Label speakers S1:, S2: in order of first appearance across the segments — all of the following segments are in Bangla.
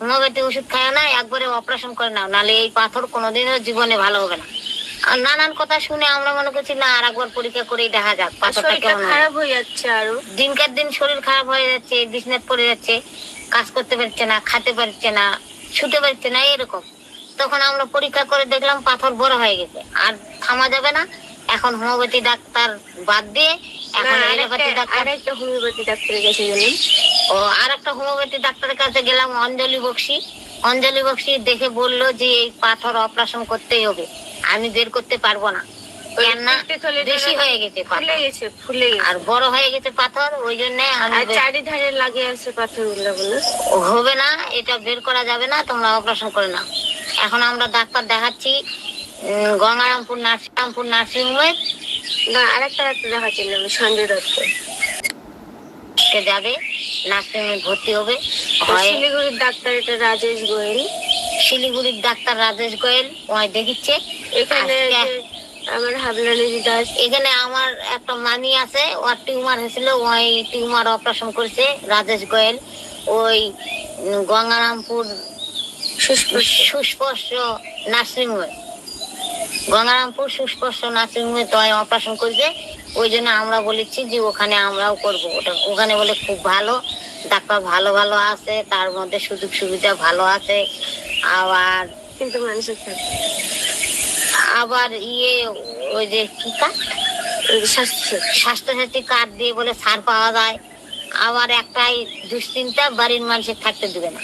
S1: হোমিওপ্যাথি ওষুধ খায় না একবারে অপারেশন করে নাও নাহলে এই পাথর কোনোদিনও জীবনে ভালো হবে না। আর নানান কথা শুনে আমরা মনে করছি না আর একবার পরীক্ষা করেই দেখা যাক পাথরটা কেমন
S2: খারাপ হয়ে যাচ্ছে আরও।
S1: দিনকার দিন শরীর খারাপ হয়ে যাচ্ছে বিছনাথ পড়ে যাচ্ছে কাজ করতে পারছে না খেতে পারছে না ছুটে পারছে না এরকম। তখন আমরা পরীক্ষা করে দেখলাম পাথর বড় হয়ে গেছে আর থামা যাবে না এখন হোমিওপ্যাথি ডাক্তার বাদ দিয়ে এখন
S2: না, আরেকটা-
S1: ডাক্তার
S2: আরেকটা হোমিওপ্যাথি ডাক্তারের কাছে গেলাম।
S1: ও আর একটা হোমিওপ্যাথি ডাক্তারের কাছে গেলাম অঞ্জলি বক্সি। অঞ্জলি বক্সি দেখে বলল যে এই পাথর অপারেশন করতেই হবে। আমি বের করতে পারব না। বেশি হয়ে গেছে
S2: ফুলে গেছে ফুলে গেছে।
S1: আর বড় হয়ে গেছে পাথর ওই জন্য
S2: চারিধারে লাগে আছে পাথরগুলো
S1: হবে না এটা বের করা যাবে না তোমরা অপারেশন করে নাও। এখন আমরা ডাক্তার দেখাচ্ছি গঙ্গারামপুর নার্সিংপুর নার্সিং হোমে
S2: না আরেকটা ডাক্তার দেখাচ্ছিলাম সঞ্জয় দত্ত।
S1: সে যাবে নার্সিং হোমে ভর্তি হবে।
S2: শিলিগুড়ির ডাক্তার এটা রাজেশ গোয়েল।
S1: শিলিগুড়ির ডাক্তার রাজেশ গোয়েল ওই দেখিচ্ছে।
S2: এখানে আমার হাবলানি দাস
S1: এখানে আমার একটা মামি আছে ওর টিউমার হয়েছিল ওই টিউমার অপারেশন করেছে রাজেশ গোয়েল। ওই গঙ্গারামপুর সুস্পর্শ নার্সিং হোমে গঙ্গারামপুর সুস্পর্শ নার্সিং হোমে তো অপারেশন করবে ওই জন্য আমরা বলেছি যে ওখানে আমরাও করব। ওটা ওখানে বলে খুব ভালো। ডাক্তার ভালো ভালো আছে তার মধ্যে সুযোগ সুবিধা ভালো আছে। আবার
S2: কিন্তু মানুষের
S1: আবার ইয়ে ওই যে কি স্বাস্থ্যসাথী। কার্ড দিয়ে বলে সার পাওয়া যায়। আবার একটাই দুশ্চিন্তা বাড়ির মানুষের থাকতে দেবে না।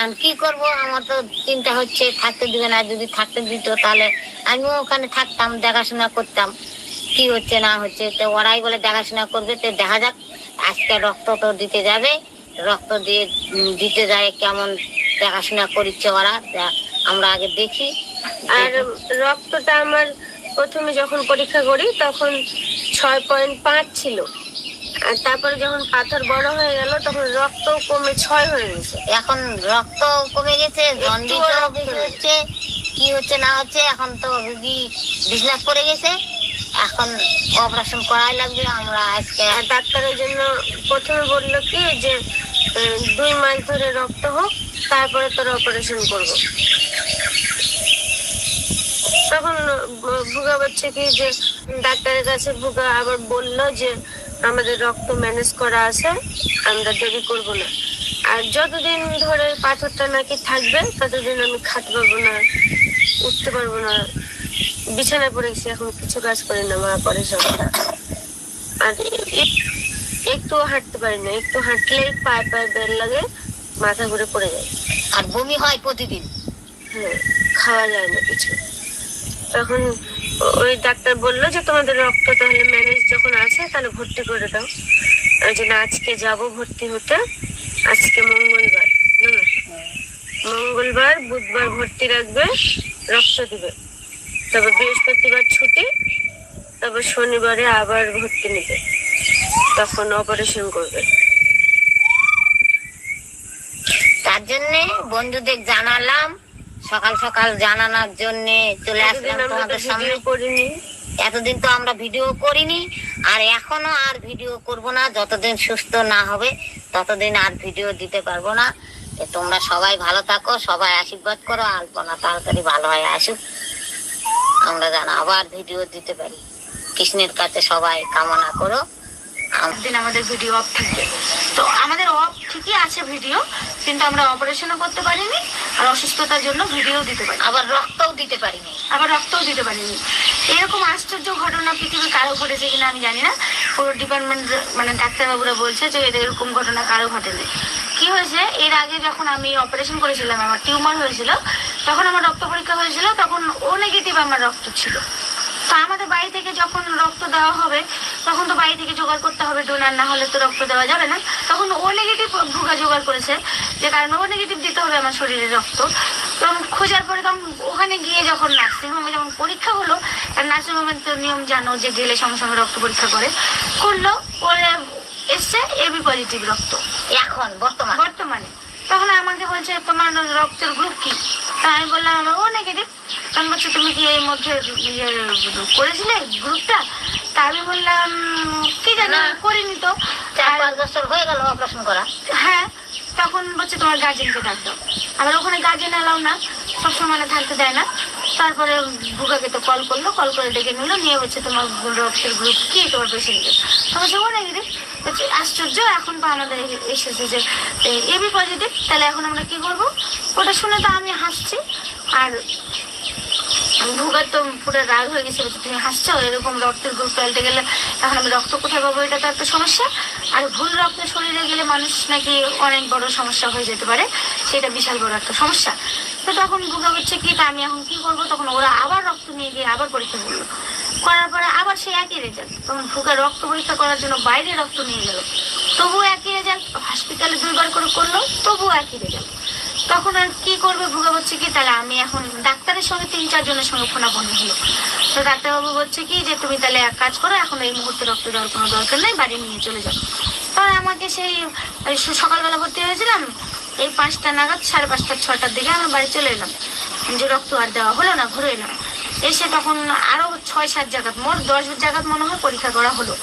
S1: আর কি করব? আমার তো চিন্তা হচ্ছে থাকতে দিবে না, যদি থাকতে দিত তাহলে আমিও ওখানে থাকতাম, দেখাশোনা করতাম, কি হচ্ছে, না হচ্ছে। তো ওরাই বলে দেখাশোনা করবে, তো দেখা যাক, আজকে রক্ত তো দিতে যাবে। রক্ত দিয়ে দিতে যায় কেমন দেখাশোনা করছে ওরা আমরা আগে দেখি।
S2: আর রক্তটা আমার প্রথমে যখন পরীক্ষা করি, তখন ছয় পয়েন্ট পাঁচ ছিল। আর তারপরে যখন পাথর বড় হয়ে গেল তখন রক্ত কমে ছয় হয়ে গেছে।
S1: এখন রক্ত কমে গেছে জন্ডিস। হচ্ছে কি হচ্ছে না হচ্ছে এখন তো রুগী বিছনাথ পড়ে গেছে। এখন অপারেশন করাই লাগবে আমরা আজকে
S2: আর ডাক্তার জন্য প্রথমে বলল কি যে দুই মাস ধরে রক্ত হোক তারপরে তোর অপারেশন করব। তখন ভুগা বলছে কি যে ডাক্তারের কাছে ভুগা আবার বলল যে আমাদের রক্ত ম্যানেজ করা আছে আমরা দেরি করব না। আর যতদিন ধরে পাথরটা নাকি থাকবে ততদিন আমি খাতে পারব না উঠতে পারব না। বিছানায় পড়ে গেছি এখন কিছু কাজ করি না মা করে সব। আর একটু হাঁটতে পারি না একটু হাঁটলেই পায়ে পায়ে বের লাগে মাথা ঘুরে পড়ে যায়।
S1: আর বমি হয় প্রতিদিন?
S2: হ্যাঁ খাওয়া যায় না কিছু। তখন ওই ডাক্তার বলল যে তোমাদের রক্ত তাহলে ম্যানেজ যখন আছে, তাহলে ভর্তি করে দাও। ওই জন্য আজকে যাব ভর্তি হতে। আজকে মঙ্গলবার মঙ্গলবার, বুধবার ভর্তি রাখবে, রক্ত দিবে। তবে বৃহস্পতিবার ছুটি, তবে শনিবারে আবার ভর্তি নিবে। তখন অপারেশন করবে।
S1: তার জন্যে বন্ধুদের জানালাম সকাল সকাল জানানোর জন্য চলে আসলাম তোমাদের সামনে। এতদিন তো আমরা ভিডিও করিনি আর এখনও আর ভিডিও করব না। যতদিন সুস্থ না হবে ততদিন আর ভিডিও দিতে পারব না। তোমরা সবাই ভালো থাকো সবাই আশীর্বাদ করো আলপনা তাড়াতাড়ি ভালো হয়ে আসুক। আমরা যেন আবার ভিডিও দিতে পারি। কৃষ্ণের কাছে সবাই কামনা করো।
S3: দিন আমাদের ভিডিও অফ থাকবে। তো আমাদের অফ ঠিকই আছে ভিডিও কিন্তু আমরা অপারেশনও করতে পারিনি আর অসুস্থতার জন্য ভিডিও দিতে পারি
S1: আবার রক্তও দিতে পারিনি।
S3: আবার রক্তও দিতে পারিনি। এরকম আশ্চর্য ঘটনা পৃথিবীর কারও ঘটেছে কিনা আমি জানি না। পুরো ডিপার্টমেন্ট মানে ডাক্তারবাবুরা বলছে যে এরকম ঘটনা কারও ঘটেনি। কি হয়েছে? এর আগে যখন আমি অপারেশন করেছিলাম আমার টিউমার হয়েছিল তখন আমার রক্ত পরীক্ষা হয়েছিল তখন ও নেগেটিভ আমার রক্ত ছিল। তো আমাদের বাড়ি থেকে যখন রক্ত দেওয়া হবে তখন তো বাড়ি থেকে জোগাড় করতে হবে ডোনার না হলে তো রক্ত দেওয়া যাবে না। তখন ও নেগেটিভ ভুগা জোগাড় করেছে যে কারণে ও নেগেটিভ দিতে হবে আমার শরীরে রক্ত। তখন খোঁজার পরে তখন ওখানে গিয়ে যখন নার্সিংহোমে যখন পরীক্ষা হলো আর নার্সিংহোমের তো নিয়ম জানো যে গেলে সঙ্গে সঙ্গে রক্ত পরীক্ষা করে। করল পরে এসছে এবি পজিটিভ রক্ত।
S1: এখন বর্তমান?
S3: বর্তমানে। তখন আমাকে বলছে তোমার রক্তের গ্রুপ কি? তা আমি বললাম আমার ও নেগেটিভ তখন বলছে তুমি কি এর মধ্যে ইয়ে করেছিলে গ্রুপটা তা আমি বললাম কি জানি করিনি তো।
S1: চার পাঁচ বছর হয়ে গেল অপারেশন করা।
S3: হ্যাঁ তখন বলছে তোমার গার্জেনকে ডাক দাও আবার ওখানে গার্জেন এলাও না সবসময় মানে থাকতে দেয় না। তারপরে ভুকাকে তো কল করল কল করে ডেকে নিলো নিয়ে বলছে তোমার রক্তের গ্রুপ কি? তোমার পেশেন্টের আমার সে ও নেগেটিভ বলছে আশ্চর্য, এখন তো আমাদের এসেছে যে এবি পজিটিভ তাহলে এখন আমরা কি করব? ওটা শুনে তো আমি হাসছি। আর ভুগার তো পুরো রাগ হয়ে গেছে তুমি হাসছো, এরকম রক্তের গ্রুপ পাল্টে গেলে এখন আমি রক্ত কোথায় পাবো? এটা তো একটা সমস্যা। আর ভুল রক্ত শরীরে গেলে মানুষ নাকি অনেক বড় সমস্যা হয়ে যেতে পারে, সেটা বিশাল বড় একটা সমস্যা। তো তখন ভুগা হচ্ছে কি, তা আমি এখন কি করব? তখন ওরা আবার রক্ত নিয়ে গিয়ে আবার পরীক্ষা করল। করার পরে আবার সেই একই রেজাল্ট তখন ভুগা রক্ত পরীক্ষা করার জন্য বাইরে রক্ত নিয়ে গেল। তবুও একই রেজাল্ট হসপিটালে দুইবার করে করল তবুও একই রেজাল্ট তখন আর কি করবে ভুগে বলছে কি, তাহলে আমি এখন ডাক্তারের সঙ্গে তিন চারজনের সঙ্গে ফোনাফোনি হলো। তো ডাক্তারবাবু বলছে কি, যে তুমি তাহলে এক কাজ করো, এখন এই মুহূর্তে রক্ত দেওয়ার কোনো দরকার নেই, বাড়ি নিয়ে চলে যাও। তখন আমাকে সেই সকালবেলা ভর্তি হয়েছিলাম এই পাঁচটা নাগাদ সাড়ে পাঁচটা ছটার দিকে আমার বাড়ি চলে এলাম। যে রক্ত আর দেওয়া হলো না, ঘুরে এলাম। এসে তখন আরও ছয়, সাত জায়গাত, মোট দশ জায়গাত মনে হয় পরীক্ষা করা হলো।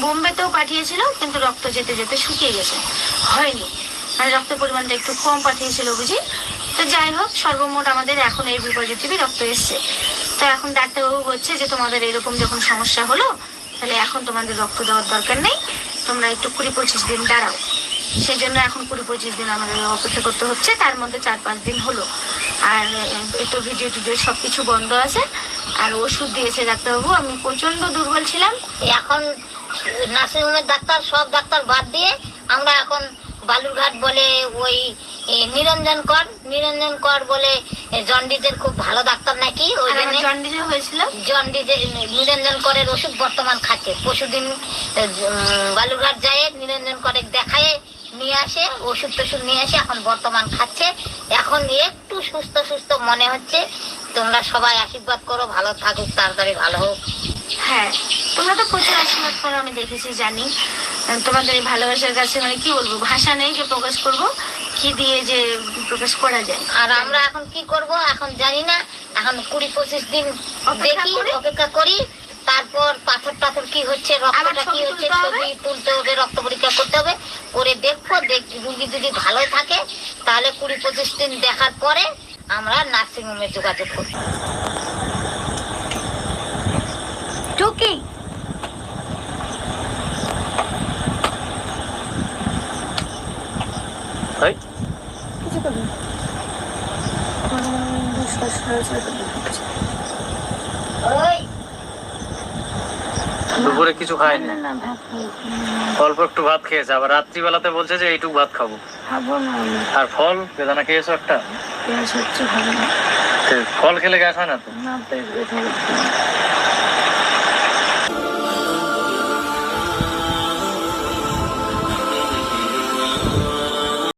S3: বোম্বেতেও পাঠিয়েছিল, কিন্তু রক্ত যেতে যেতে শুকিয়ে গেছে। হয়নি। মানে রক্তের পরিমাণটা একটু কম পাঠিয়েছিল বুঝি। তো যাই হোক, সর্বমোট আমাদের এখন এই পজিটিভই রক্ত এসছে। তো এখন ডাক্তারবাবু বলছে যে, তোমাদের এরকম যখন সমস্যা হলো, তাহলে এখন তোমাদের রক্ত দেওয়ার দরকার নেই। তোমরা একটু কুড়ি পঁচিশ দিন দাঁড়াও। সেই জন্য এখন কুড়ি পঁচিশ দিন আমাদের অপেক্ষা করতে হচ্ছে। তার মধ্যে চার পাঁচ দিন হলো। আর একটু ভিডিও টিডিও সব কিছু বন্ধ আছে। আর ওষুধ দিয়েছে ডাক্তারবাবু। আমি প্রচণ্ড দুর্বল ছিলাম।
S1: এখন নার্সিংহোমের ডাক্তার, সব ডাক্তার বাদ দিয়ে আমরা এখন বালুরঘাট বলে ওই নিরঞ্জন কর। নিরঞ্জন কর বলে এ, জন্ডিসের খুব ভালো ডাক্তার নাকি? ওই জন্য
S3: জন্ডিসে হয়েছিল।
S1: জন্ডিসের নিরঞ্জন করের ওষুধ বর্তমান খাচ্ছে। উম, বালুরঘাট যায় নিরঞ্জন করে দেখায় নিয়ে আসে ওষুধ টষুধ নিয়ে আসে এখন বর্তমান খাচ্ছে। এখন একটু সুস্থ সুস্থ মনে হচ্ছে। তোমরা সবাই আশীর্বাদ করো ভালো থাকুক তাড়াতাড়ি ভালো হোক।
S3: হ্যাঁ তোমরা তো প্রচুর আশীর্বাদ করো আমি দেখেছি জানি। তোমাদের এই ভালোবাসার কাছে মানে কি বলব ভাষা নেই যে প্রকাশ করব কি দিয়ে যে প্রকাশ করা যায়।
S1: আর আমরা এখন কি করব এখন জানি না। এখন কুড়ি পঁচিশ দিন
S3: অপেক্ষা
S1: দেখি
S3: করি।
S1: অপেক্ষা করি। তারপর পাথর টাথর কি হচ্ছে রক্তটা কি হচ্ছে ছবি তুলতে হবে রক্ত পরীক্ষা করতে হবে। করে দেখব দেখ রুগী যদি ভালো থাকে তাহলে কুড়ি পঁচিশ দিন দেখার পরে আমরা নার্সিং হোমে যোগাযোগ করব।
S3: টুকি
S4: দুপুরে কিছু খায়নি অল্প একটু ভাত খেয়েছে আবার রাত্রিবেলাতে বলছে যে এইটুকু ভাত খাব।
S3: খাব
S4: আর ফল? বেদানা খেয়েছো একটা? ফল খেলে গ্যাস হয় না তো?